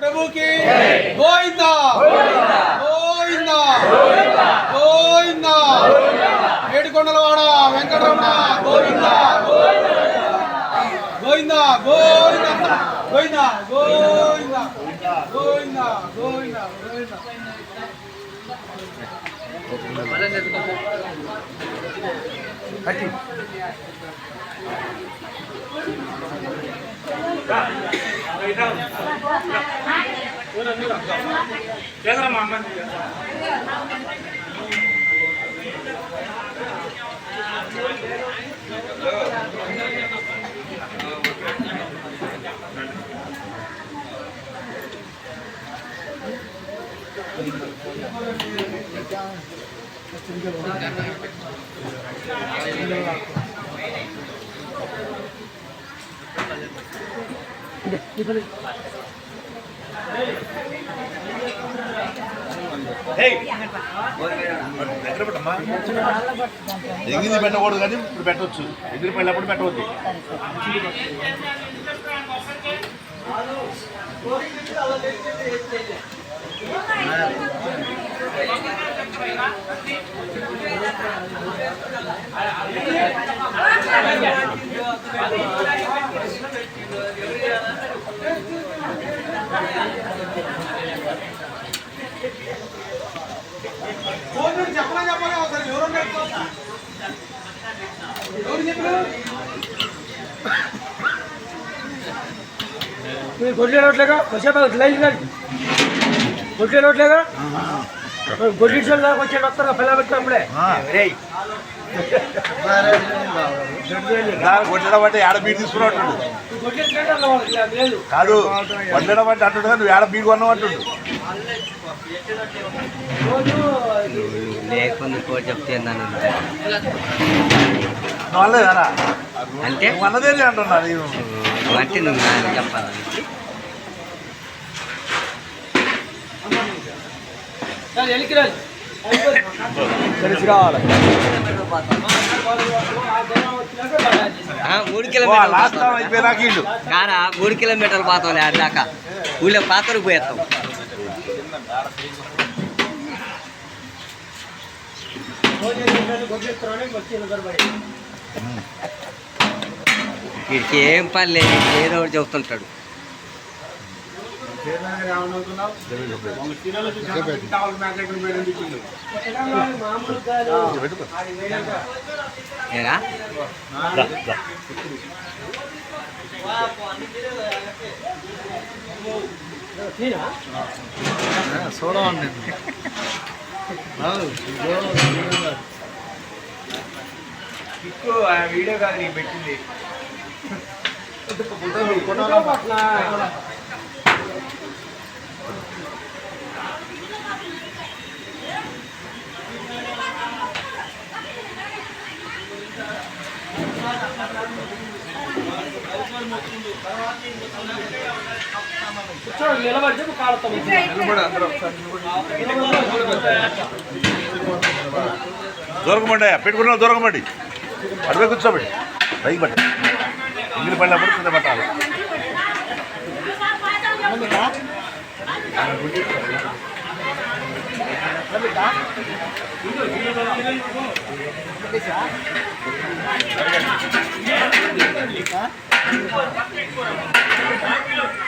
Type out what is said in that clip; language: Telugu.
ప్రభుకి గోవిందా. గోవిందా. గోవిందా. ఏడుకొండలవాడ వెంకటరమణ గోవిందా. గోవిందా గోవిందా. గోవిందా గోవిందా. గోవిందా గోవిందా గోవిందా. కేంద్రమా అమ్మ Thank you. దగ్గర పెట్టమ్మా ఎగిరి పెట్టకూడదు కానీ ఇప్పుడు పెట్టవచ్చు ఎగిరి పడినప్పుడు పెట్టవద్దు. ఫోన్ చేసి చెప్పలే చెప్పలే ఒకసారి ఎవరు ఉన్నారు? ఎవరు చెప్పారు? మీరు గొడ్లు రోట్లేగా వచ్చే లైన్ గొడ్లు రోట్లేగా గొడ్లు దాకా వచ్చే వస్తారు? పిల్ల పెట్టినప్పుడే కొట్టడం అంటే ఏడ బీడు తీసుకున్నట్టు గొడ్లు లేదు. కాదు వండడం అంటే అంటుండు కానీ నువ్వు ఏడ బీడు కొన్నావు అంటుండు. లేకుండా కోటి చెప్తే వాళ్ళేదరా అంటే? మనదేది అంటున్నారు అంటే నువ్వు చెప్పాలి మూడు కిలోమీటర్లు మూడు కిలోమీటర్లు పాతం అడ్డాక ఊళ్ళో పాతరు పోయేస్తాం వీడికి ఏం పని లేదు ఏదో ఒకటి చెబుతుంటాడు. ఏరా సోడా అండి ఆ వీడియో కాదు నీకు పెట్టింది. నిలబడి చెప్పు కాలుతాం దూరకమండి పెట్టుకున్నావు దూరకమండి. అడిగే కూర్చోబెట్టి పైకి పట్టి. ఇంగిలి పడినప్పుడు కింద పెట్టాలి. Thank you.